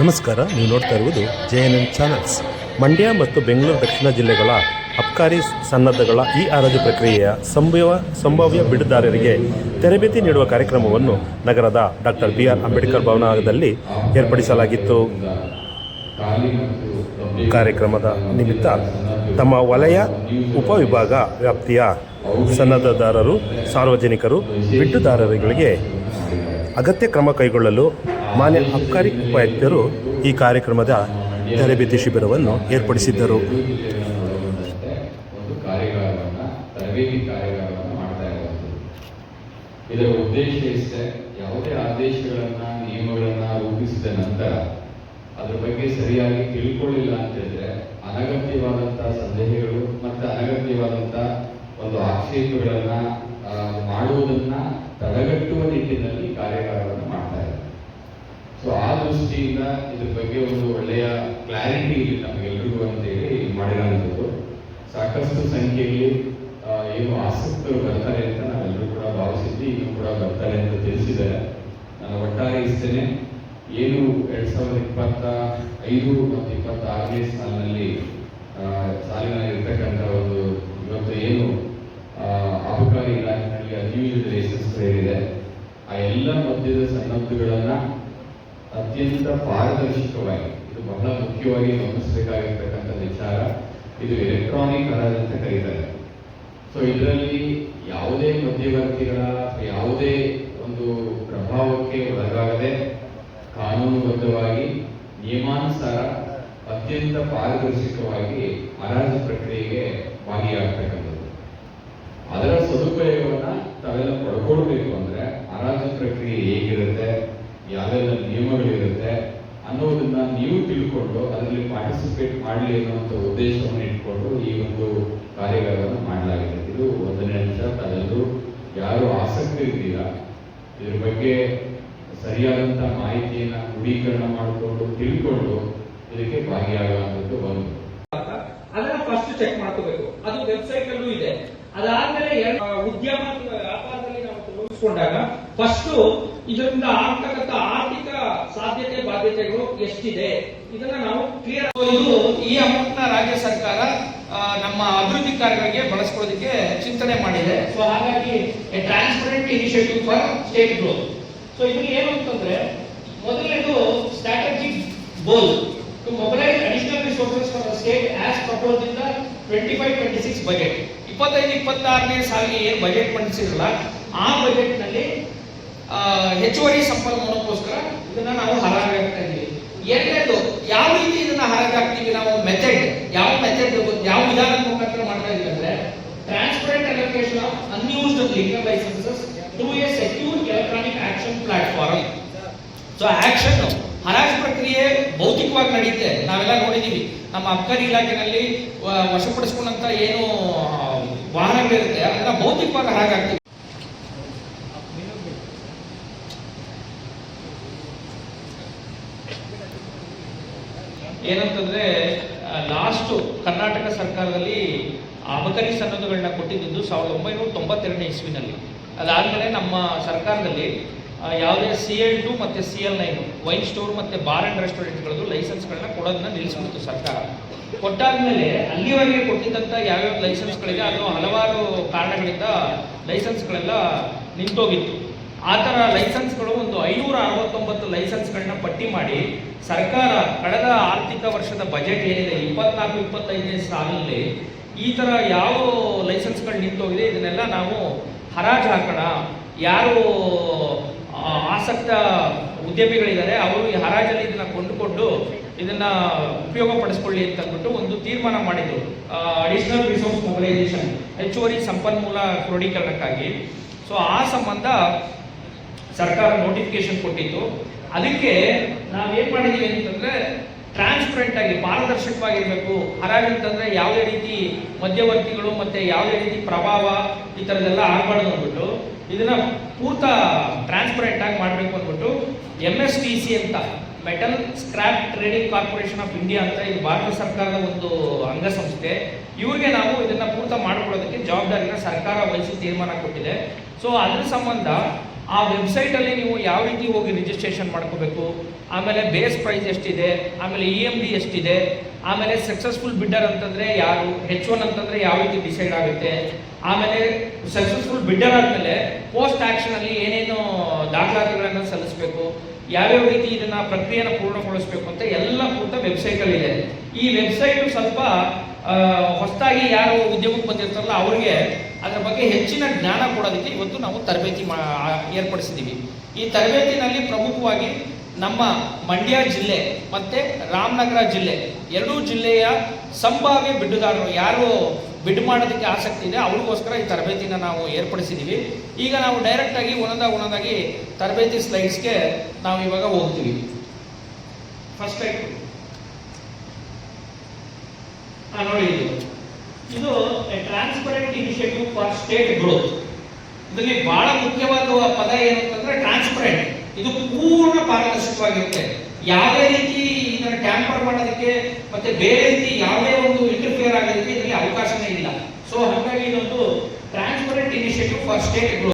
ನಮಸ್ಕಾರ, ನೀವು ನೋಡ್ತಾ ಇರುವುದು J N N channels Mandya ಮತ್ತು ಬೆಂಗಳೂರು ದಕ್ಷಿಣ ಜಿಲ್ಲೆಗಳ ಅಬ್ಕಾರಿ ಸನ್ನದ್ಧಗಳ ಈ ಹರಾಜು ಪ್ರಕ್ರಿಯೆಯ ಸಂಭವ ಸಂಭಾವ್ಯ ಬಿಡುದಾರರಿಗೆ ತರಬೇತಿ ನೀಡುವ ಕಾರ್ಯಕ್ರಮವನ್ನು ನಗರದ ಡಾಕ್ಟರ್ ಬಿ ಆರ್ ಅಂಬೇಡ್ಕರ್ ಭವನದಲ್ಲಿ ಏರ್ಪಡಿಸಲಾಗಿತ್ತು. ಕಾರ್ಯಕ್ರಮದ ನಿಮಿತ್ತ ತಮ್ಮ ವಲಯ ಉಪವಿಭಾಗ ವ್ಯಾಪ್ತಿಯ ಸನ್ನದ್ಧದಾರರು, ಸಾರ್ವಜನಿಕರು, ಬಿಡ್ಡುದಾರರುಗಳಿಗೆ ಅಗತ್ಯ ಕ್ರಮ ಕೈಗೊಳ್ಳಲು ಮಾನ್ಯ ಅಬ್ಕಾರಿ ಉಪಾಯುಕ್ತರು ಈ ಕಾರ್ಯಕ್ರಮದ ತರಬೇತಿ ಶಿಬಿರವನ್ನು ಏರ್ಪಡಿಸಿದ್ದರು. ಇದರ ಉದ್ದೇಶ ಇಷ್ಟೇ, ಯಾವುದೇ ಆದೇಶಗಳನ್ನ, ನಿಯಮಗಳನ್ನ ರೂಪಿಸಿದ ನಂತರ ಅದರ ಬಗ್ಗೆ ಸರಿಯಾಗಿ ತಿಳ್ಕೊಳ್ಳಿಲ್ಲ ಅಂತ ಹೇಳಿದ್ರೆ ಅನಗತ್ಯವಾದಂತಹ ಸಂದೇಹಗಳು ಮತ್ತೆ ಅನಗತ್ಯವಾದಂತಹ ಒಂದು ಆಕ್ಷೇಪಗಳನ್ನ ಮಾಡುವುದನ್ನ ತಡೆಗಟ್ಟುವ ನಿಟ್ಟಿನಲ್ಲಿ ಕಾರ್ಯಾಗಾರವನ್ನು ಮಾಡ್ತಾ ಇದ್ದಾರೆ ಸೊ ಆ ದೃಷ್ಟಿಯಿಂದ ಇದ್ರ ಬಗ್ಗೆ ಒಂದು ಒಳ್ಳೆಯ ಕ್ಲಾರಿಟಿ ಇಲ್ಲಿ ನಮಗೆಲ್ಲರಿಗೂ ಅಂತೇಳಿ ಮಾಡಿರೋಂಥದ್ದು ಸಾಕಷ್ಟು ಸಂಖ್ಯೆಯಲ್ಲಿ ಏನು ಆಸಕ್ತರು ಬರ್ತಾರೆ ಅಂತ ನಾವೆಲ್ಲರೂ ಕೂಡ ಭಾವಿಸಿದ್ವಿ, ಇನ್ನೂ ಕೂಡ ಬರ್ತಾರೆ ಅಂತ ತಿಳಿಸಿದ್ದಾರೆ. ನಾನು ಒಟ್ಟಾರೆ ಇಷ್ಟೇನೆ ಏನು ಎರಡ್ ಸಾವಿರದ ಇಪ್ಪತ್ತ ಐದು ಮತ್ತು ಇಪ್ಪತ್ತಾರನೇ ಸಾಲಿನಲ್ಲಿ ಆ, ಸಾಲಿನಲ್ಲಿ ಇರ್ತಕ್ಕಂಥ ಒಂದು ಇವತ್ತು ಏನು ಆ, ಅಬಕಾರಿ ಇಲಾಖೆಯಲ್ಲಿ ಅನ್ಯೂಜಲ್ ಲೈಸೆನ್ಸ್ ಏನಿದೆ ಆ ಎಲ್ಲ ಮದ್ಯದ ಸನ್ನದ್ಧಗಳನ್ನ ಅತ್ಯಂತ ಪಾರದರ್ಶಕವಾಗಿ, ಇದು ಬಹಳ ಮುಖ್ಯವಾಗಿ ಗಮನಿಸಬೇಕಾಗಿರ್ತಕ್ಕಂಥ ವಿಚಾರ, ಇದು ಎಲೆಕ್ಟ್ರಾನಿಕ್ ಹಣ ಅಂತ ಕರೀತಾರೆ. ಸೊ ಇದರಲ್ಲಿ ಯಾವುದೇ ಮಧ್ಯವರ್ತಿಗಳ ಯಾವುದೇ ಒಂದು ಪ್ರಭಾವಕ್ಕೆ ಒಳಗಾಗದೆ ಕಾನೂನುಬದ್ಧವಾಗಿ, ನಿಯಮಾನುಸಾರ ಅತ್ಯಂತ ಪಾರದರ್ಶಕವಾಗಿ ಹರಾಜು ಪ್ರಕ್ರಿಯೆಗೆ ಭಾಗಿಯಾಗ್ತಕ್ಕಂಥದ್ದು. ಅದರ ಸದುಪಯೋಗವನ್ನು ತಾವೆಲ್ಲ ಪಡ್ಕೊಳ್ಬೇಕು ಅಂದ್ರೆ ಹರಾಜು ಪ್ರಕ್ರಿಯೆ ಹೇಗಿರುತ್ತೆ ಯಾವೆಲ್ಲ ನಿಯಮಗಳಿರುತ್ತೆ ಅನ್ನೋದನ್ನ ನೀವು ತಿಳ್ಕೊಂಡು ಅದರಲ್ಲಿ ಪಾರ್ಟಿಸಿಪೇಟ್ ಮಾಡಲಿ ಅನ್ನುವಂಥ ಉದ್ದೇಶವನ್ನು ಇಟ್ಕೊಂಡು ಈ ಒಂದು ಕಾರ್ಯಗಳನ್ನು ಮಾಡಲಾಗಿದೆ. ಇದು ಒಂದನೇ ಅಂಶ ತಾವೆಲ್ಲರೂ ಯಾರು ಆಸಕ್ತಿ ಇದ್ದೀರಾ? ಇದ್ರ ಬಗ್ಗೆ ಸರಿಯಾದಂಥ ಮಾಹಿತಿಯನ್ನು ಕ್ರೋಢೀಕರಣ ಮಾಡಿಕೊಂಡು ತಿಳ್ಕೊಂಡು ಇದಕ್ಕೆ ಭಾಗಿಯಾಗುವಂಥದ್ದು ಒಂದು. ಅದನ್ನ ಫಸ್ಟ್ ಚೆಕ್ ಮಾಡ್ಕೋಬೇಕು. ಅದು ವೆಬ್ಸೈಟ್ ಅಲ್ಲೂ ಇದೆ. ಅದಾದ್ಮೇಲೆ ಉದ್ಯಮ ವ್ಯಾಪಾರದಲ್ಲಿ ನಾವು ತೊಡಗಿಸ್ಕೊಂಡಾಗ ಫಸ್ಟ್ ಇದರಿಂದ ಆಗ್ತಕ್ಕಂಥ ಸಾಧ್ಯತೆ ಬಾಧ್ಯತೆಗಳು ಎಷ್ಟಿದೆ? ಇದನ್ನ ನಾವು ಕ್ಲಿಯರ್ ಇದು ಈ ಅಮೌಂಟ್ ರಾಜ್ಯ ಸರ್ಕಾರ ನಮ್ಮ ಅಭಿವೃದ್ಧಿ ಕಾರ್ಯಗಳಿಗೆ ಬಳಸ್ಕೊಳ್ಳೋದಕ್ಕೆ ಚಿಂತನೆ ಮಾಡಿದೆ. ಸೊ ಹಾಗಾಗಿ transparent initiative for state growth so ಇದರಲ್ಲಿ ಏನು ಅಂತಂದ್ರೆ, ಮೊದಲನೇದು strategic goal to mobilise additional resources for state as propose in the twenty five twenty six budget ಇಪ್ಪತ್ತೈದು, ಇಪ್ಪತ್ತಾರನೇ ಸಾಲಿಗೆ ಏನು ಬಜೆಟ್ ಮಂಡಿಸಿರಲ್ಲ ಆ ಬಜೆಟ್ನಲ್ಲಿ ಹೆಚ್ಚುವರಿ ಸಂಪನ್ಮೂಲಕ್ಕೋಸ್ಕರ ಇದನ್ನ ನಾವು ಹಾಕ್ತಾ ಇದ್ದೀವಿ ಎರಡನೇದು, ಯಾವ ರೀತಿ ಇದನ್ನ ಹಾಕ್ತೀವಿ ನಾವು? ಮೆಥಡ್ ಯಾವ ಮೆಥಡ್ ಯಾವ ವಿಧಾನ ಮುಖಾಂತರ ಮಾಡ್ತಾ ಇದೀವಿ ಅಂದ್ರೆ transparent allocation of unused legal licences to a secure electronic auction platform so auction ಹರಾಜ್ ಪ್ರಕ್ರಿಯೆ ಭೌತಿಕವಾಗಿ ನಡೀತೆ ನಾವೆಲ್ಲ ನೋಡಿದೀವಿ ನಮ್ಮ ಅಬ್ಕಾರಿ ಇಲಾಖೆನಲ್ಲಿ ವಶಪಡಿಸಿಕೊಂಡಂತ ಏನು, ವಾಹನಗಳಿರುತ್ತೆ ಅದನ್ನ ಭೌತಿಕವಾಗಿ ಹರಾಜಾಗ್ತೀವಿ ಏನಂತಂದ್ರೆ ಲಾಸ್ಟ್ ಕರ್ನಾಟಕ ಸರ್ಕಾರದಲ್ಲಿ ಅಬಕಾರಿ ಸನ್ನದ್ದುಗಳನ್ನ ಕೊಟ್ಟಿದ್ದು ಸಾವಿರದ ಒಂಬೈನೂರ ತೊಂಬತ್ತೆರಡನೇ ಇಸ್ವಿನಲ್ಲಿ. ಅದಾದಮೇಲೆ ನಮ್ಮ ಸರ್ಕಾರದಲ್ಲಿ ಯಾವುದೇ ಸಿ ಎಲ್ ಟು ಮತ್ತೆ C L nine wine store ಮತ್ತೆ ಬಾರ್ ಅಂಡ್ ರೆಸ್ಟೋರೆಂಟ್ಗಳದ್ದು ಲೈಸೆನ್ಸ್ಗಳನ್ನ ಕೊಡೋದನ್ನ ನಿಲ್ಲಿಸ್ಬಿಡ್ತು ಸರ್ಕಾರ. ಕೊಟ್ಟಾದ್ಮೇಲೆ ಅಲ್ಲಿವರೆಗೆ ಕೊಟ್ಟಿದ್ದಂಥ ಯಾವ್ಯಾವ ಲೈಸೆನ್ಸ್ಗಳಿದೆ ಅದು ಹಲವಾರು ಕಾರಣಗಳಿಂದ ಲೈಸೆನ್ಸ್ಗಳೆಲ್ಲ ನಿಂತೋಗಿತ್ತು. ಆ ಥರ ಲೈಸೆನ್ಸ್ಗಳು ಐನೂರ ಅರವತ್ತೊಂಬತ್ತು ಲೈಸೆನ್ಸ್ಗಳನ್ನ ಪಟ್ಟಿ ಮಾಡಿ ಸರ್ಕಾರ ಕಳೆದ ಆರ್ಥಿಕ ವರ್ಷದ ಬಜೆಟ್ ಏನಿದೆ, ಇಪ್ಪತ್ನಾಲ್ಕು, ಇಪ್ಪತ್ತೈದನೇ ಸಾಲಿನಲ್ಲಿ ಈ ಥರ ಯಾವ ಲೈಸೆನ್ಸ್ಗಳು ನಿಂತೋಗಿದೆ. ಇದನ್ನೆಲ್ಲ ನಾವು ಹರಾಜು ಹಾಕೋಣ. ಯಾರು ಆಸಕ್ತ ಉದ್ಯಮಿಗಳಿದ್ದಾರೆ, ಅವರು ಈ ಹರಾಜಲ್ಲಿ ಇದನ್ನು ಕೊಂಡುಕೊಂಡು ಇದನ್ನ ಉಪಯೋಗ ಪಡಿಸ್ಕೊಳ್ಳಿ ಅಂತಂದ್ಬಿಟ್ಟು ಒಂದು ತೀರ್ಮಾನ ಮಾಡಿದ್ರು. ಅಡಿಷನಲ್ ರಿಸೋರ್ಸ್ ಮೊಬಲೈಸೇಷನ್ ಹೆಚ್ಚುವರಿ ಸಂಪನ್ಮೂಲ ಕ್ರೋಢೀಕರಣಕ್ಕಾಗಿ ಸೊ ಆ ಸಂಬಂಧ ಸರ್ಕಾರ ನೋಟಿಫಿಕೇಶನ್ ಕೊಟ್ಟಿತ್ತು. ಅದಕ್ಕೆ ನಾವೇನ್ ಮಾಡಿದೀವಿ ಅಂತಂದ್ರೆ ಟ್ರಾನ್ಸ್ಪರೆಂಟ್ ಆಗಿ, ಪಾರದರ್ಶಕವಾಗಿರಬೇಕು. ಹರಾಜು ಯಾವುದೇ ರೀತಿ ಮಧ್ಯವರ್ತಿಗಳು ಮತ್ತೆ ಯಾವುದೇ ರೀತಿ ಪ್ರಭಾವ ಈ ಥರದ್ದೆಲ್ಲ ಆಗಬಾರ್ದು ಅಂದ್ಬಿಟ್ಟು ಇದನ್ನ ಪೂರ್ತ ಟ್ರಾನ್ಸ್ಪರೆಂಟ್ ಆಗಿ ಮಾಡಬೇಕು ಅಂದ್ಬಿಟ್ಟು ಎಂ ಎಸ್ ಟಿ ಸಿ ಅಂತ metal scrap trading corporation of India ಅಂತ ಇದು ಭಾರತ ಸರ್ಕಾರದ ಒಂದು ಅಂಗಸಂಸ್ಥೆ. ಇವ್ರಿಗೆ ನಾವು ಇದನ್ನ ಪೂರ್ತ ಮಾಡ್ಕೊಳ್ಳೋದಕ್ಕೆ ಜವಾಬ್ದಾರಿನ ಸರ್ಕಾರ ವಹಿಸಿ ತೀರ್ಮಾನ ಕೊಟ್ಟಿದೆ. ಸೊ ಅದ್ರ ಸಂಬಂಧ ಆ ವೆಬ್ಸೈಟಲ್ಲಿ ನೀವು ಯಾವ ರೀತಿ ಹೋಗಿ ರಿಜಿಸ್ಟ್ರೇಷನ್ ಮಾಡ್ಕೋಬೇಕು? ಆಮೇಲೆ ಬೇಸ್ ಪ್ರೈಸ್ ಎಷ್ಟಿದೆ? ಆಮೇಲೆ ಇ ಎಂ ಡಿ ಎಷ್ಟಿದೆ? ಆಮೇಲೆ ಸಕ್ಸಸ್ಫುಲ್ ಬಿಡ್ಡರ್ ಅಂತಂದರೆ ಯಾರು? ಹೆಚ್ ಒನ್ ಅಂತಂದರೆ ಯಾವ ರೀತಿ ಡಿಸೈಡ್ ಆಗುತ್ತೆ? ಆಮೇಲೆ ಸಕ್ಸಸ್ಫುಲ್ ಬಿಡ್ಡರ್ ಆದಮೇಲೆ ಪೋಸ್ಟ್ ಆ್ಯಕ್ಷನಲ್ಲಿ ಏನೇನು ದಾಖಲಾತಿಗಳನ್ನು ಸಲ್ಲಿಸಬೇಕು? ಯಾವ್ಯಾವ ರೀತಿ ಇದನ್ನು ಪ್ರಕ್ರಿಯೆನ ಪೂರ್ಣಗೊಳಿಸಬೇಕು ಅಂತ ಎಲ್ಲ ಪೂರ್ತ ವೆಬ್ಸೈಟಲ್ಲಿದೆ ಈ ವೆಬ್ಸೈಟ್ ಸ್ವಲ್ಪ ಹೊಸದಾಗಿ ಯಾರು ಉದ್ಯಮಕ್ಕೆ ಬಂದಿರ್ತಾರಲ್ಲ ಅವ್ರಿಗೆ ಅದರ ಬಗ್ಗೆ ಹೆಚ್ಚಿನ ಜ್ಞಾನ ಕೊಡೋದಕ್ಕೆ ಇವತ್ತು ನಾವು ತರಬೇತಿ ಮಾ ಏರ್ಪಡಿಸಿದ್ದೀವಿ. ಈ ತರಬೇತಿನಲ್ಲಿ ಪ್ರಮುಖವಾಗಿ ನಮ್ಮ ಮಂಡ್ಯ ಜಿಲ್ಲೆ ಮತ್ತು ರಾಮನಗರ ಜಿಲ್ಲೆ ಎರಡೂ ಜಿಲ್ಲೆಯ ಸಂಭಾವ್ಯ ಬಿಡ್ಡುದಾರರು ಯಾರು ಬಿಡ್ ಮಾಡೋದಕ್ಕೆ ಆಸಕ್ತಿ ಇದೆ ಅವ್ರಿಗೋಸ್ಕರ ಈ ತರಬೇತಿನ ನಾವು ಏರ್ಪಡಿಸಿದ್ದೀವಿ. ಈಗ ನಾವು ಡೈರೆಕ್ಟಾಗಿ ಒಂದೊಂದಾಗಿ ಒಂದೊಂದಾಗಿ ತರಬೇತಿ ಸ್ಲೈಡ್ಸ್ಗೆ ನಾವು ಇವಾಗ ಹೋಗ್ತೀವಿ. ಫಸ್ಟ್ ಟೈಮ್ ನೋಡಿ ಇದು transparent initiative for state growth ಇದರಲ್ಲಿ ಬಹಳ ಮುಖ್ಯವಾದ ಪದ ಏನು ಅಂತಂದ್ರೆ ಟ್ರಾನ್ಸ್ಪರೆಂಟ್ ಇದು ಪೂರ್ಣ ಪಾರದರ್ಶಕವಾಗಿರುತ್ತೆ. ಯಾವುದೇ ರೀತಿ ಇದನ್ನ ಟ್ಯಾಂಪರ್ ಮಾಡೋದಕ್ಕೆ ಮತ್ತೆ ಬೇರೆ ರೀತಿ ಯಾವುದೇ ಒಂದು ಇಂಟರ್ಫಿಯರ್ ಆಗೋದಕ್ಕೆ ಇದರಲ್ಲಿ ಅವಕಾಶನೇ ಇಲ್ಲ. ಸೊ ಹಾಗಾಗಿ ಇದೊಂದು transparent initiative for state growth